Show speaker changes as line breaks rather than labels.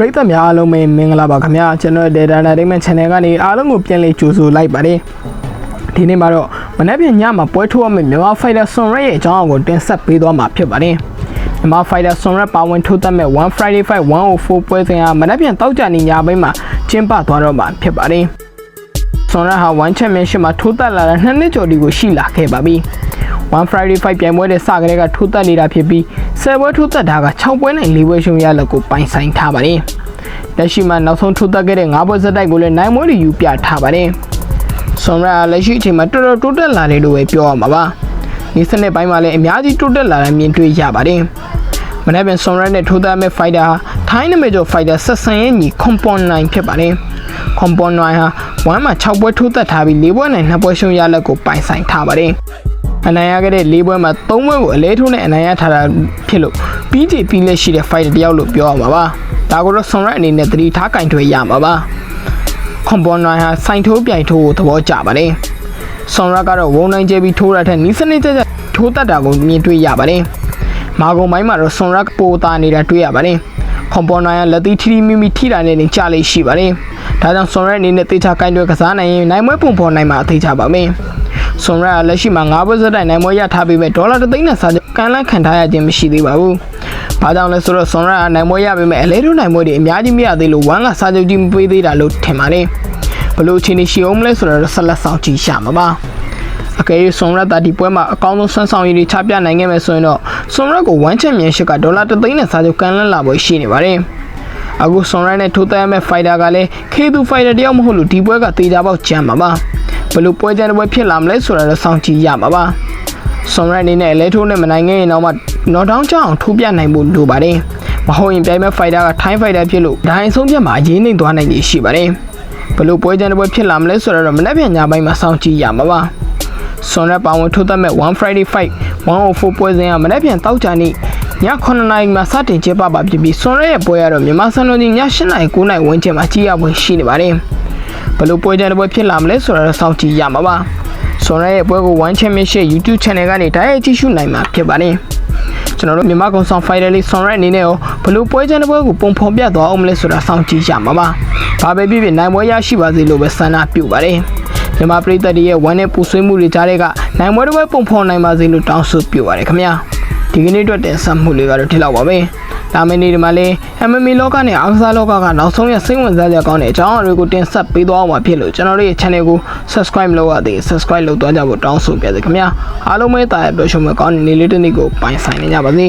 ပရိသတ်များအားလုံးပဲမင်္ဂလာပါခင်ဗျာကျွန်တော် Data Entertainment Channel ကနေအားလုံးကိုပြန်လည်ကြိုဆိုလိုက်ပါတယ်ဒီနေ့မှာတော့မနက်ဖြန်ညမှာပွဲထိုးရမယ့်မြန်မာ Fighter Sunray ရဲ့အကြောင်းအကိုတင်ဆက်ပေးသွားမှာဖြစ်ပါတယ်မြန်မာ Fighter Sunray ပါဝင်ထိုးသက်မဲ့ One Friday Fight 104ပွဲစဉ်ဟာမနက်ဖြန်တောက်ကြနေညပိုင်းမှာကျင်းပသွားတော့မှာဖြစ်ပါတယ်ဆွန်ရဟာ One Championship မှာထိုးသက်လာတဲ့နှစ်နှစ်ကျော်ဒီကိုရှိလာခဲ့ပါပြီ။ One Friday Fight ပြိုင်ပွဲတဲ့စကလေးကထိုးသက်နေတာဖြစ်ပြီးဆယ်ပွဲထိုးသက်တာက6ပွဲနဲ့4ပွဲရှုံးရလက်ကိုပိုင်ဆိုင်ထားပါတယ်။လက်ရှိမှာနောက်ဆုံးထိုးသက်ခဲ့တဲ့9ပွဲစတိုက်ကိုလည်းနိုင်မွေးတွေယူပြထားပါတယ်။ဆွန်ရလက်ရှိအချိန်မှာတော်တော်တိုးတက်လာတယ်လို့ပဲပြောရမှာပါ။ဒီစနစ်ပိုင်းမှာလည်းအများကြီးတိုးတက်လာတာမြင်တွေ့ရပါတယ်။မနေ့ကဆွန်ရနဲ့ထိုးသက်မဲ့ fighter ဟာထိုင်းနမေကျော် fighter ဆက်ဆံရဲ့ညီ compound 9ဖြစ်ပါတယ်။ compound 9ဟာ1မှာ6ပွဲထိုးသက်ထားပြီး4ပွဲနဲ့2ပွဲရှုံးရလက်ကိုပိုင်ဆိုင်ထားပါတယ်။ အနိုင်ရခဲ့တဲ့၄ပွဲမှာ၃ပွဲကိုအလဲထိုးနဲ့အနိုင်ရထားတာဖြစ်လို့ပြီးကြပြီးလက်ရှိတဲ့ fighter တယောက်လို့ပြောရမှာပါဒါကိုတော့ဆွန်ရက်အနေနဲ့သတိထားကင်ထွေရမှာပါခွန်ပေါ်နိုင်ဟာစိုင်ထိုးပြိုင်ထိုးကိုသဘောကျပါတယ်ဆွန်ရက်ကတော့ဝုံနိုင်ကျပြီးထိုးရတဲ့နီးစနစ်ကျကျထိုးတတ်တာကိုမြင်တွေ့ရပါတယ်မာဂုံပိုင်းမှာတော့ဆွန်ရက်ပိုတာနေတာတွေ့ရပါတယ်ခွန်ပေါ်နိုင်ကလက်သီးထီထီမိမိထိတာနဲ့နေကြလေးရှိပါတယ်ဒါကြောင့်ဆွန်ရက်အနေနဲ့တေချာကင်ထွေကစားနိုင်ရင်နိုင်မွဲပုံဖော်နိုင်မှာအသေးချပါမယ် ဆွန်ရက်လက်ရှိမှာ9ပွဲစတိုင်နိုင်မွဲရထားပြီးမဲ့ဒေါ်လာ3သိန်းနဲ့စာချုပ်ကန်လန့်ခံထားရခြင်းမရှိသေးပါဘူး။ဘာကြောင့်လဲဆိုတော့ဆွန်ရကနိုင်မွဲရပြီးမဲ့အလဲထိုးနိုင်မွဲတွေအများကြီးမရသေးလို့ဝမ်ကစာချုပ်ကြီးမပေးသေးတာလို့ထင်ပါတယ်။ဘလို့ချင်းရှိအောင်မလဲဆိုတော့ဆက်လက်ဆောင်ကြည့်ရှာမှာပါ။အကယ်၍ဆွန်ရတာဒီပွဲမှာအကောင်းဆုံးဆွမ်းဆောင်ရည်တွေချပြနိုင်ခဲ့မယ်ဆိုရင်တော့ဆွန်ရကိုဝမ်ချန်ပီယံရှစ်ကဒေါ်လာ3သိန်းနဲ့စာချုပ်ကန်လန့်လာပွဲရှိနေပါတယ်။အခုဆွန်ရနဲ့ထိုးသက်ရမယ့်ဖိုင်တာကလည်းခေသူဖိုင်တာတယောက်မဟုတ်လို့ဒီပွဲကတေချာပေါက်ကြမ်းမှာပါဘ ယ်လိုပွဲကြမ်းတစ်ပွဲဖြစ်လာမလဲဆိုတာတော့စောင့်ကြည့်ရမှာပါဆွန်ရအနေနဲ့လဲထိုးနဲ့မနိုင်ခဲ့ရင်တော့မှနော်ဒေါင်းချအောင်ထိုးပြနိုင်ဖို့လိုပါတယ်မဟုတ်ရင်ပြိုင်မဲ့ဖိုင်တာကထိုင်းဖိုင်တာဖြစ်လို့ဒိုင်းဆုံးပြတ်မှာအရေးနှိမ်သွားနိုင်ရရှိပါတယ်ဘယ်လိုပွဲကြမ်းတစ်ပွဲဖြစ်လာမလဲဆိုတာတော့မနေ့ပြန်ညပိုင်းမှာစောင့်ကြည့်ရမှာပါဆွန်ရပါဝင်ထိုးသက်မဲ့1 Friday Fight 104ပွဲစဉ်ကမနေ့ပြန်တောက်ကြနေ့ည9နာရီမှာစတင်ကျင်းပပါဖြစ်ပြီးဆွန်ရဲရဲ့ပွဲကတော့မြန်မာစံတော်ချိန်ည8နာရီ9နာရီဝန်းကျင်မှာကြည့်ရပွဲရှိနေပါတယ် ဘယ်လိုပွဲကြမ်းတစ်ပွဲဖြစ်လာမလဲဆိုတာတော့စောင့်ကြည့်ရမှာပါဆွန်ရဲရဲ့ပွဲကို One Championship YouTube Channel ကနေတိုက်ရိုက်ကြည့်ရှုနိုင်မှာဖြစ်ပါတယ်ကျွန်တော်တို့မြန်မာကောင်ဆောင် Fighter လေးဆွန်ရဲအနေနဲ့ရောဘယ်လိုပွဲကြမ်းတစ်ပွဲကိုပုံဖော်ပြသွားအောင်မလဲဆိုတာစောင့်ကြည့်ရမှာပါဘာပဲဖြစ်ဖြစ်နိုင်ပွဲရရှိပါစေလို့ပဲဆန္ဒပြုပါတယ်မြန်မာပြည်သက်တွေရဲ့ဝမ်းနဲ့ပူဆွေးမှုတွေကြားတဲ့ကနိုင်ပွဲတစ်ပွဲပုံဖော်နိုင်ပါစေလို့တောင်းဆိုပြုပါတယ်ခင်ဗျာဒီကနေ့အတွက်တင်ဆက်မှုလေးကတော့ဒီလောက်ပါပဲ ဒါမင်းဒီမှာလေး MMA လောကနဲ့အားကစားလောကကနောက်ဆုံးရစိတ်ဝင်စားစရာကောင်းတဲ့အကြောင်းအရာတွေကိုတင်ဆက်ပေးသွားမှာဖြစ်လို့ကျွန်တော်တို့ရဲ့ channel ကို subscribe လုပ်ရသေး subscribe လုပ်သွားကြဖို့တောင်းဆိုပါရစေခင်ဗျာအားလုံးပဲတာရပြောရှုံးမကောင်းတဲ့နေ့လေးတစ်နေ့ကိုပိုင်ဆိုင်နေကြပါစေ